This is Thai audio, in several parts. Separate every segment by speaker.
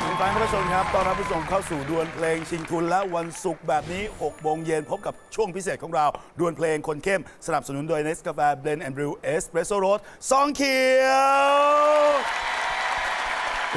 Speaker 1: คุ
Speaker 2: ณผู้ชมครับ ตอนรับผู้ชมเข้าสู่ดวลเพลงชิงทุนและวันศุกร์แบบนี้6โมงเย็นพบกับช่วงพิเศษของเรา ดวลเพลงคนเข้ม สนับสนุนโดยเนสกาแฟเบลนด์แอนด์บริวเอสเปรสโซ่โรสซองเขียว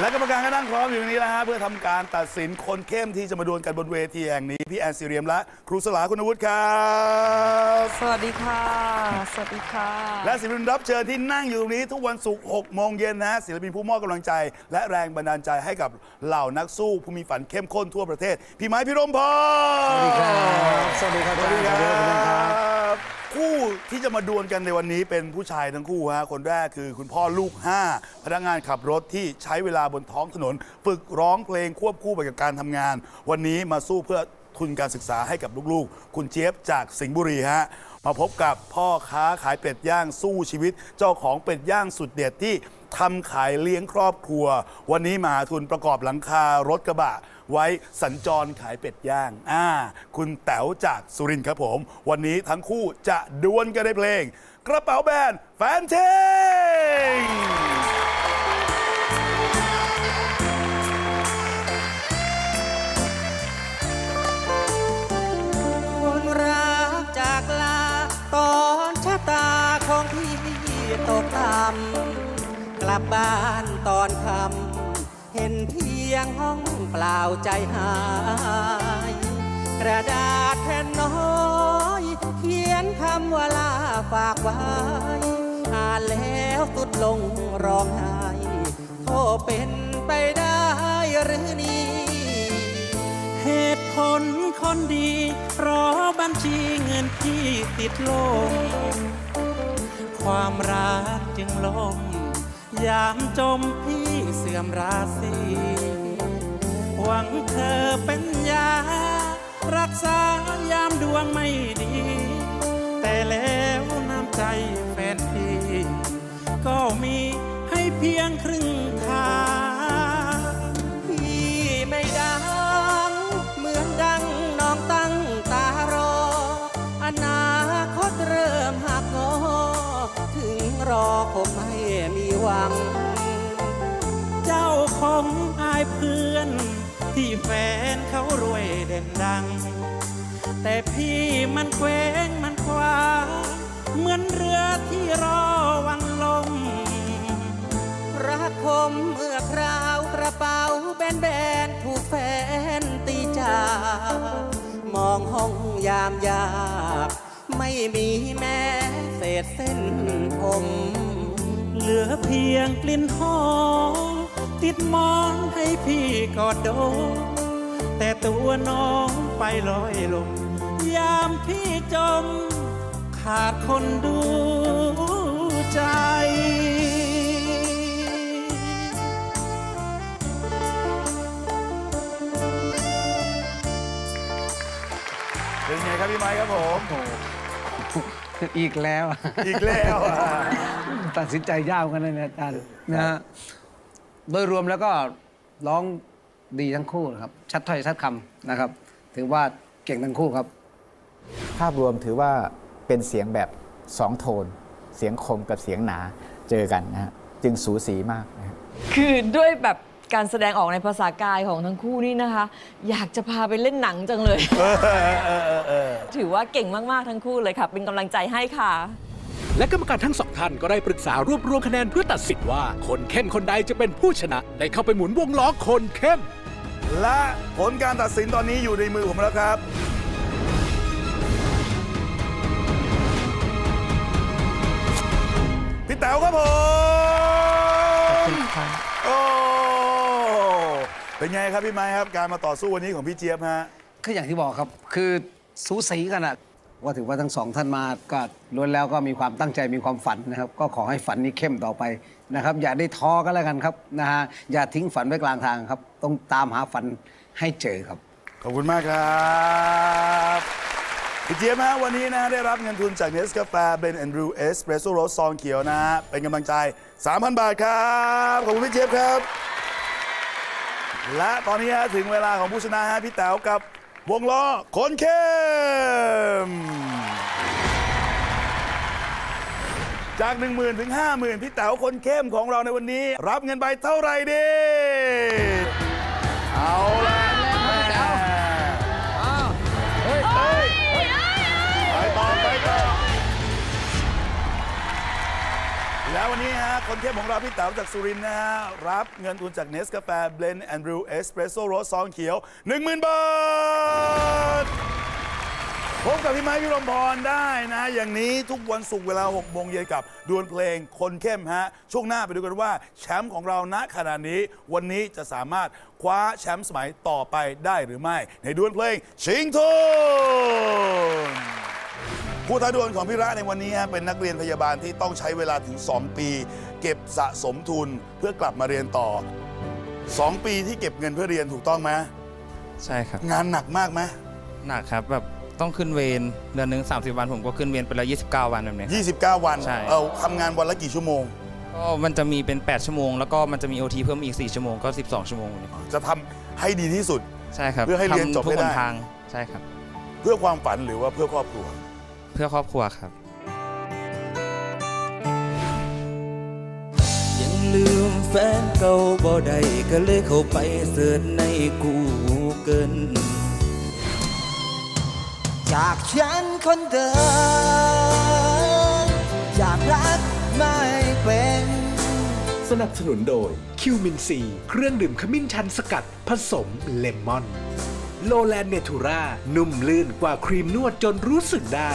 Speaker 2: และกรรมการก็นั่งพร้อมอยู่ตรงนี้แล้วฮะเพื่อทำการตัดสินคนเข้มที่จะมาดวลกันบนเวทีแห่งนี้ พี่แอนซีเรียมและครูสลาคุณวุฒิครับ
Speaker 3: สวัสดีค่ะ สวัสดีค่ะ
Speaker 2: และศิลปินรับเชิญที่นั่งอยู่ตรงนี้ทุกวันศุกร์6โมงเย็นนะฮะศิลปินผู้มอบกำลังใจ และแรงบันดาลใจให้กับเหล่านักสู้ผู้มีฝันเข้มข้นทั่วประเทศ พี่ไม้พี่รมพร
Speaker 4: สวัสดีครับ สวัสดีครับ
Speaker 2: สวัสดีค
Speaker 4: อาจารย์สวัสดีครับ คู่
Speaker 2: ที่จะมาดวลกันในวันนี้เป็นผู้ชายทั้งคู่ฮะคนแรกคือคุณพ่อลูก 5 พนักงานขับรถที่ใช้เวลาบนท้องถนน ฝึกร้องเพลงควบคู่ไปกับการทำงาน วันนี้มาสู้เพื่อ ทุนการศึกษาให้กับลูกๆ คุณเจี๊ยบจากสิงห์บุรีฮะมาพบกับพ่อค้าขายเป็ดย่างสู้ชีวิต เจ้าของเป็ดย่างสุดเด็ดที่ทำขายเลี้ยงครอบครัว วันนี้มาหาทุนประกอบหลังคารถกระบะ ไว้สัญจรขายเป็ดย่างอ่าคุณแต๋วจากสุรินทร์ครับผม วันนี้ทั้งคู่จะดวลกันในเพลง กระเป๋าแบรนด์แฟนเทง
Speaker 1: ตกต่ำกลับบ้านตอนคำเห็นเพียงห้องเปล่าใจหาย กระดาษแผ่นน้อยเขียนคำว่าลาฝากไว้อ่านแล้วสุดลงร้องไห้โทษเป็นไปได้หรือนี่
Speaker 5: เหตุผลคนดี เพราะบัญชีเงินพี่ติดลม ความรักจึงล่มยามจมพี่เสื่อมราศีหวังเธอเป็นยา รักษายามดวงไม่ดี คง
Speaker 1: อา
Speaker 5: ยเพื่อน ที่แฟนเขารวยเด่นดัง แต่พี่มันแกว้งมันคว้าเหมือนเรือที่รอวันลม
Speaker 1: รักคมเมื่อคราวกระเป๋าแบนแบนถูกแฟนตีจาก มองห้องยามยาก ไม่มีแม้เศษเส้นผม
Speaker 5: เหลือเพียงกลิ่นหอม ติดหมอนให้พี่กอดโดนแต่ตัวน้องไปลอยลม ยามพี่จม ขาดคนดูใจ
Speaker 2: เป็นไงครับพี่ไม้ครับผม
Speaker 4: อีกแล้ว
Speaker 2: อีกแล้วอะ
Speaker 4: ตัดสินใจยากเหมือนกันนะเนี่ยอาจารย์นะฮะ โดยรวมแล้วก็ร้องดีทั้งคู่นะครับ ชัดถ้อยชัดคำนะครับ ถือว่าเก่งทั้งคู่ครับ
Speaker 6: ภาพรวมถือว่าเป็นเสียงแบบสองโทน เสียงคมกับเสียงหนาเจอกันนะฮะจึงสูสีมากนะครับ
Speaker 3: คือด้วยแบบการแสดงออกในภาษากายของทั้งคู่นี่นะคะ อยากจะพาไปเล่นหนังจังเลย ถือว่าเก่งมาก ๆ ทั้งคู่เลยค่ะ เป็นกำลังใจให้ค่ะ
Speaker 7: และกรรมการทั้งสองท่านก็ได้ปรึกษารวบรวมคะแนนเพื่อตัดสินว่า คนเข้มคนใดจะเป็นผู้ชนะ ได้เข้าไปหมุนวงล้อคนเข้ม
Speaker 2: และผลการตัดสินตอนนี้อยู่ในมือผมแล้วครับ พี่แต๋วครับผมโอ้เป็นไงครับพี่ไม้ครับ การมาต่อสู้วันนี้ของพี่เจี๊ยบฮะ
Speaker 4: คืออย่างที่บอกครับ คือสูสีกันอะ ว่าถือว่าทั้งสองท่านมาก็ล้วนแล้วก็มีความตั้งใจมีความฝันนะครับ ก็ขอให้ฝันนี้เข้มต่อไปนะครับ อย่าได้ท้อกันแล้วกันครับนะฮะอย่าทิ้งฝันไว้กลางทางครับ ต้องตามหาฝันให้เจอครับ
Speaker 2: ขอบคุณมากครับพี่เจี๊ยบฮะวันนี้นะฮะได้รับเงินทุนจากเนสกาแฟเบนแอนดรูเอสเปรสโซ่รสซองเขียวนะฮะเป็นกำลังใจ 3,000 บาทครับ ขอบคุณพี่เจี๊ยบครับ และตอนนี้ฮะถึงเวลาของผู้ชนะฮะพี่แต๋วกับ วงล้อคนเข้มจาก 1 0,000 ถึง 50,000 พี่แต๋วคนเข้มของเราในวันนี้ รับเงินไปเท่าไหร่ดี เอาละ แล้ววันนี้ฮะคนเข้มของเราพี่เต๋าจากสุรินทร์นะฮะ รับเงินทุนจากเนสกาแฟเบลนด์แอนด์บรูเอสเปรสโซ่รสซองเขียว 10,000 บาทพบกับพี่ไม้พี่รมพรได้นะ อย่างนี้ทุกวันศุกร์เวลา6โมงเย็นกับดวลเพลงคนเข้มฮะ ช่วงหน้าไปดูกันว่า แชมป์ของเราณขณะนี้ วันนี้จะสามารถคว้าแชมป์สมัยต่อไปได้หรือไม่ ในดวลเพลงชิงทุน ผู้ท้าดวลของพี่ระในวันนี้ฮะเป็นนักเรียนพยาบาลที่ต้องใช้เวลาถึง 2 ปี เก็บสะสมทุนเพื่อกลับมาเรียนต่อ 2 ปีที่เก็บเงินเพื่อเรียนถูกต้องไหม
Speaker 8: ใช่ครับ
Speaker 2: งานหนักมากไหม
Speaker 8: หนักครับแบบต้องขึ้นเวรเดือนหนึ่ง30 วันผมก็ขึ้นเวรไปแล้ว29 วันแบบเนี้ย
Speaker 2: 29 วัน
Speaker 8: ใช่
Speaker 2: เอาทำงานวันละกี่ชั่วโมง
Speaker 8: ก็มันจะมีเป็น 8 ชั่วโมง แล้วก็มันจะมี OT เพิ่มอีก 4 ชั่วโมงก็ 12 ชั่วโมงเนี่ย
Speaker 2: จะทำให้ดีที่สุด
Speaker 8: ใช่ครับ
Speaker 2: เพื่อให้เรียนจบ
Speaker 8: ทำทุ
Speaker 2: ให้
Speaker 8: ก
Speaker 2: ได้
Speaker 8: หนทางใช่ครับ
Speaker 2: เพื่อความฝันหรือว่าเพื่อครอบครัว
Speaker 8: เพื่อครอบครัวครับ
Speaker 5: ยังลืมแฟนเก่าบ่ได้ก็เลยเข้าไปเสิร์ชในกูเกิล
Speaker 1: จากฉันคนเดิมอยากรักไม่เป็น
Speaker 7: สนับสนุนโดยคิวมินซีเครื่องดื่มขมิ้นชันสกัดผสมเลมอน โลแลนเนทูรานุ่มลื่นกว่าครีมนวดจนรู้สึกได้